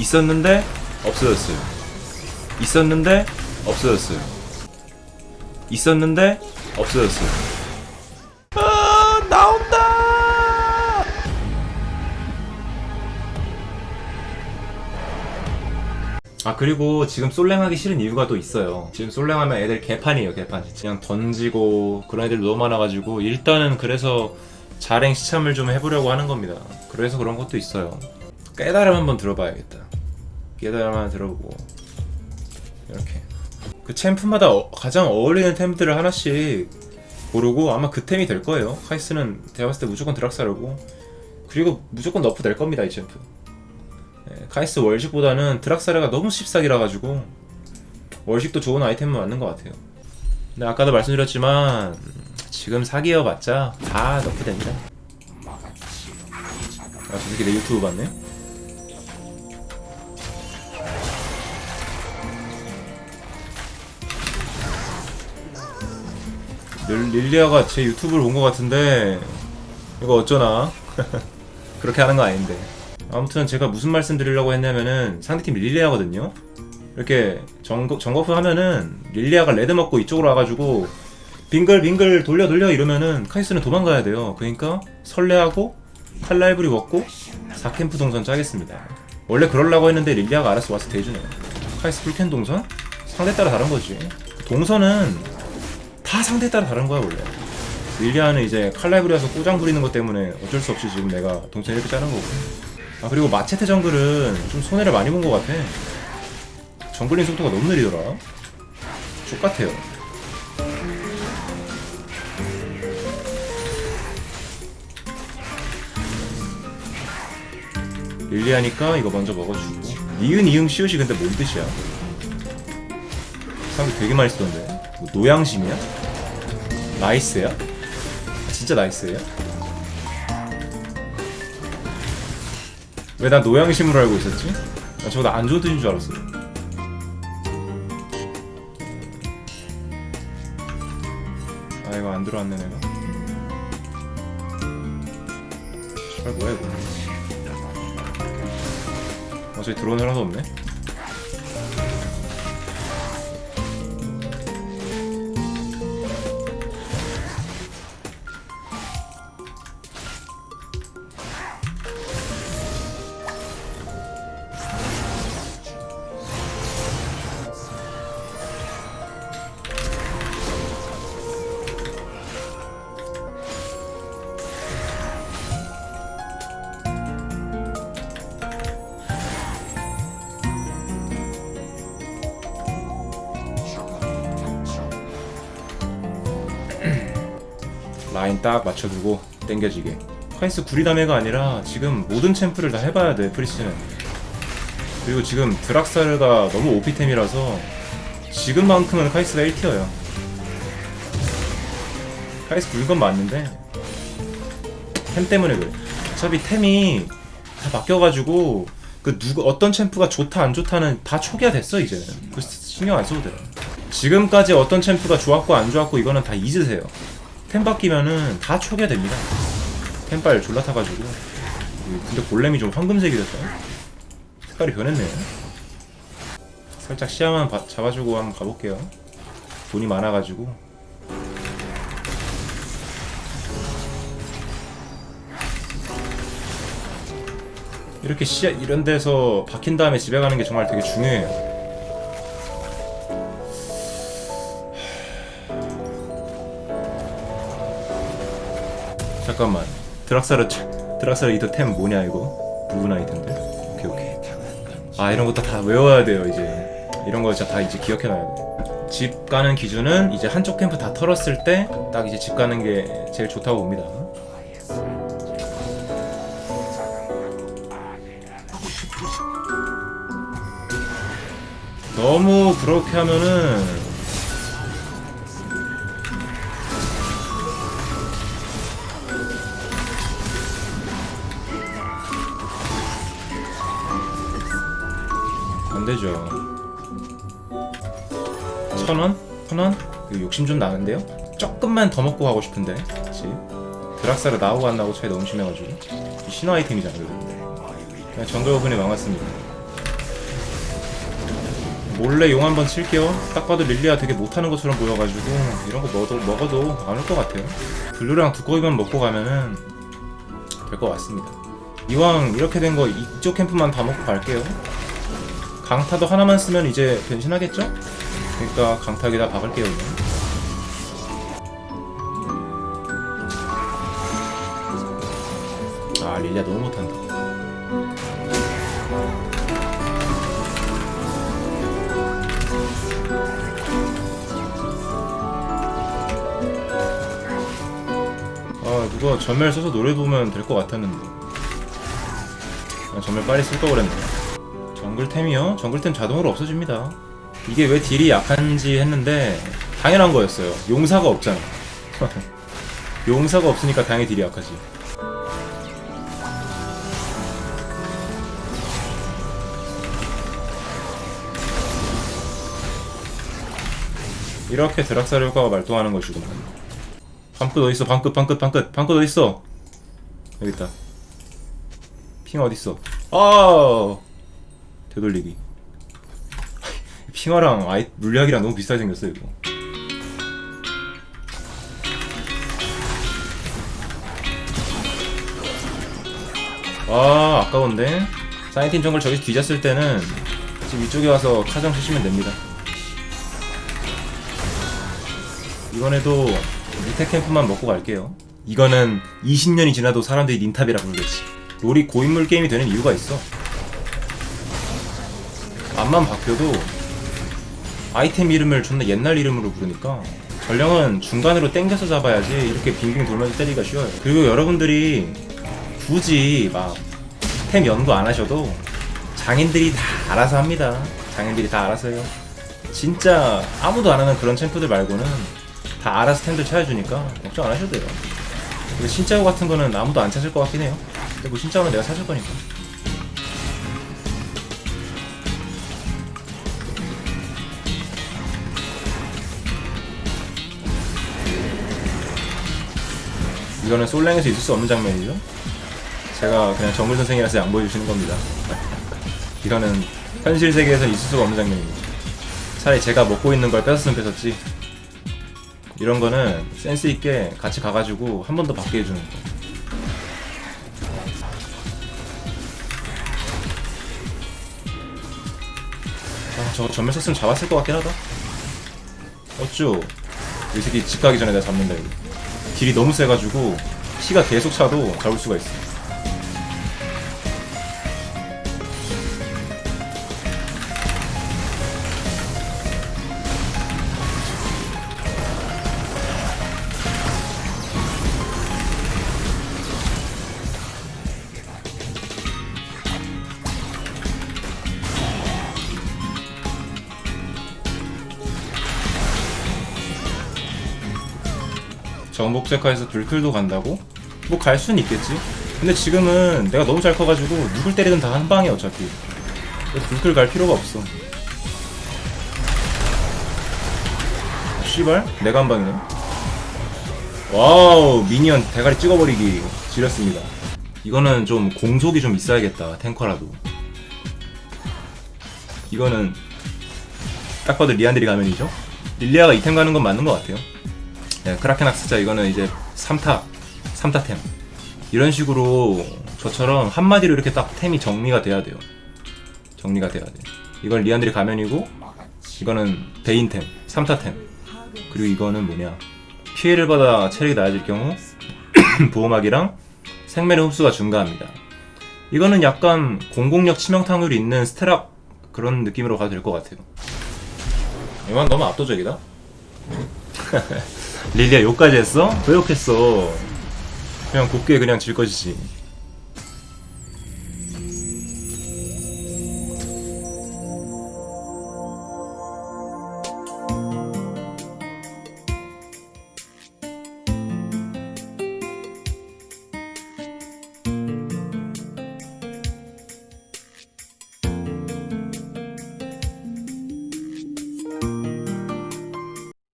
있었는데 없어졌어요. 있었는데 없어졌어요. 있었는데 없어졌어요. 아 나온다. 아 그리고 지금 솔랭하기 싫은 이유가 또 있어요. 지금 솔랭하면 애들 개판이에요 개판. 그냥 던지고 그런 애들 너무 많아가지고 일단은 그래서 자랭 시참을 좀 해보려고 하는 겁니다. 그래서 그런 것도 있어요. 깨달음 한번 들어봐야겠다. 깨달음 하나 들어보고 이렇게 그 챔프마다 어- 가장 어울리는 템들을 하나씩 고르고 아마 그 템이 될 거예요. 카이스는 제가 봤을 때 무조건 드락사르고 그리고 무조건 너프 될 겁니다 이 챔프. 예, 카이스 월식보다는 드락사르가 너무 씹사기라 가지고 월식도 좋은 아이템은 맞는 것 같아요. 근데 아까도 말씀드렸지만 지금 사기여 봤자 다 너프 됩니다. 아, 저 새끼 내 유튜브 봤네? 릴- 릴리아가 제 유튜브를 본 것 같은데 이거 어쩌나? 그렇게 하는 거 아닌데. 아무튼 제가 무슨 말씀 드리려고 했냐면은 상대팀 릴리아거든요. 이렇게 정거, 정거프 하면은 릴리아가 레드 먹고 이쪽으로 와가지고 빙글 빙글 돌려 돌려 이러면은 카이스는 도망가야 돼요. 그러니까 설레하고 칼날브리 먹고 4캠프 동선 짜겠습니다. 원래 그러려고 했는데 릴리아가 알아서 와서 대주네요. 카이스 풀캔 동선? 상대 따라 다른 거지. 동선은 다 상대에 따라 다른 거야 원래. 릴리아는 이제 칼날브리라서 꼬장 부리는 것 때문에 어쩔 수 없이 지금 내가 동선 이렇게 짜는 거고. 아 그리고 마체테 정글은 좀 손해를 많이 본 것 같아. 정글링 속도가 너무 느리더라. 족같아요. 릴리아니까 이거 먼저 먹어주고. 니은 이응 시옷이 근데 뭔 뜻이야? 사람들 되게 많이 쓰던데. 뭐 노양심이야? 나이스야? 아, 진짜 나이스예요? 왜 난 노양심으로 알고 있었지? 나 저거 나안 좋은 뜻인 줄 알았어 아 이거 안 들어왔네 내가 씨발 뭐야 이거 어차피 드론을 하나도 없네 라인 딱 맞춰두고 땡겨지게. 카이스 구리다메가 아니라 지금 모든 챔프를 다 해봐야 돼 프리스는 그리고 지금 드락사르가 너무 OP템이라서 지금만큼은 카이스가 1티어야 카이스 구린 건 맞는데 템 때문에 그래. 어차피 템이 다 바뀌어가지고 그 누구 어떤 챔프가 좋다 안 좋다는 다 초기화 됐어 이제는 그 신경 안 써도 돼 지금까지 어떤 챔프가 좋았고 안 좋았고 이거는 다 잊으세요 템 바뀌면은 다 초기화됩니다. 템빨 졸라 타가지고. 근데 골렘이 좀 황금색이 됐다. 색깔이 변했네. 살짝 시야만 봐- 잡아주고 한번 가볼게요. 돈이 많아가지고. 이렇게 시야 이런 데서 박힌 다음에 집에 가는 게 정말 되게 중요해요. 잠깐만. 드락사르 드락사르 이더 템 뭐냐 이거? 부분 아이템들? 오케이 오케이. 아 이런 것도 다 외워야 돼요 이제. 이런 거 진짜 다 이제 기억해놔야 돼집 가는 기준은 이제 한쪽 캠프 다 털었을 때 딱 이제 집 가는 게 제일 좋다고 봅니다. 너무 그렇게 하면은 되죠. 천 원? 천 원? 이거 욕심 좀 나는데요? 조금만 더 먹고 가고 싶은데. 그치? 드락사르 나오고 안 나오고 차이 너무 심해가지고. 이 신화 아이템이잖아, 그래도. 정글 오븐이 망했습니다. 몰래 용 한번 칠게요. 딱 봐도 릴리아 되게 못하는 것처럼 보여가지고 이런 거 먹어도, 먹어도 안 올 것 같아요. 블루랑 두꺼비만 먹고 가면은 될 것 같습니다. 이왕 이렇게 된 거 이쪽 캠프만 다 먹고 갈게요. 강타도 하나만 쓰면 이제 변신하겠죠? 그러니까 강타기다 박을게요. 그냥. 아 릴리아 너무 못한다. 아 누가 전멸 써서 노래 보면 될 것 같았는데 아, 전멸 빨리 쓸 거 그랬네 정글템이요? 정글템 자동으로 없어집니다. 이게 왜 딜이 약한지 했는데 당연한 거였어요. 용사가 없잖아. 용사가 없으니까 당연히 딜이 약하지. 이렇게 드락사르 효과가 발동하는 것이구만 방끝 어딨어? 방끝 방끝 방끝 방끝 어딨어? 여기 있다. 핑 어딨어? 아 되돌리기 핑화랑 아이 물약이랑 너무 비슷하게 생겼어 이거 아 아까운데 사이틴 정글 저기서 뒤졌을 때는 지금 이쪽에 와서 카정 치시면 됩니다 이번에도 밑에 캠프만 먹고 갈게요. 이거는 20년이 지나도 사람들이 닌탑이라 부르겠지. 롤이 고인물 게임이 되는 이유가 있어. 앞만 바뀌어도 아이템 이름을 존나 옛날 이름으로 부르니까 전령은 중간으로 땡겨서 잡아야지 이렇게 빙빙 돌면서 때리기가 쉬워요. 그리고 여러분들이 굳이 막 템 연구 안 하셔도 장인들이 다 알아서 합니다. 장인들이 다 알아서 해요. 진짜 아무도 안 하는 그런 챔프들 말고는 다 알아서 템들 찾아주니까 걱정 안 하셔도 돼요. 그리고 신짜오 같은 거는 아무도 안 찾을 것 같긴 해요. 근데 뭐 신짜오는 내가 찾을 거니까. 이거는 솔랭에서 있을 수 없는 장면이죠. 제가 그냥 정글 선생이라서 양보해 주시는 겁니다. 이거는 현실 세계에서 있을 수가 없는 장면입니다. 차라리 제가 먹고 있는 걸 뺏었으면 뺏었지. 이런 거는 센스 있게 같이 가가지고 한 번 더 받게 해주는 거. 아, 저거 전멸 썼으면 잡았을 것 같긴 하다. 어쭈. 이 새끼 집 가기 전에 내가 잡는다, 이거. 딜이 너무 세가지고, 키가 계속 차도 잡을 수가 있어. 정복제카에서 불클도 간다고? 뭐갈 수는 있겠지. 근데 지금은 내가 너무 잘 커가지고 누굴 때리든 다 한 방에 어차피. 불클 갈 필요가 없어. 씨발? 내가 한 방이네. 와우 미니언 대가리 찍어버리기 지렸습니다. 이거는 좀 공속이 좀 있어야겠다 탱커라도. 이거는 딱 봐도 리안들이 가면이죠. 릴리아가 이템 가는 건 맞는 것 같아요. 네, 크라켄 학습자 이거는 이제 3타 3타템. 이런 식으로 저처럼 한마디로 이렇게 딱 템이 정리가 돼야 돼요. 정리가 돼야 돼 이건 리안드리 가면이고 이거는 베인템 3타템. 그리고 이거는 뭐냐? 피해를 받아 체력이 낮아질 경우 보호막이랑 생매의 흡수가 증가합니다. 이거는 약간 공공력 치명타율이 있는 스테락 그런 느낌으로 가도 될 것 같아요. 이건 너무 압도적이다 릴리아 욕까지 했어? 왜 욕했어? 그냥 곱게 그냥 질 것이지.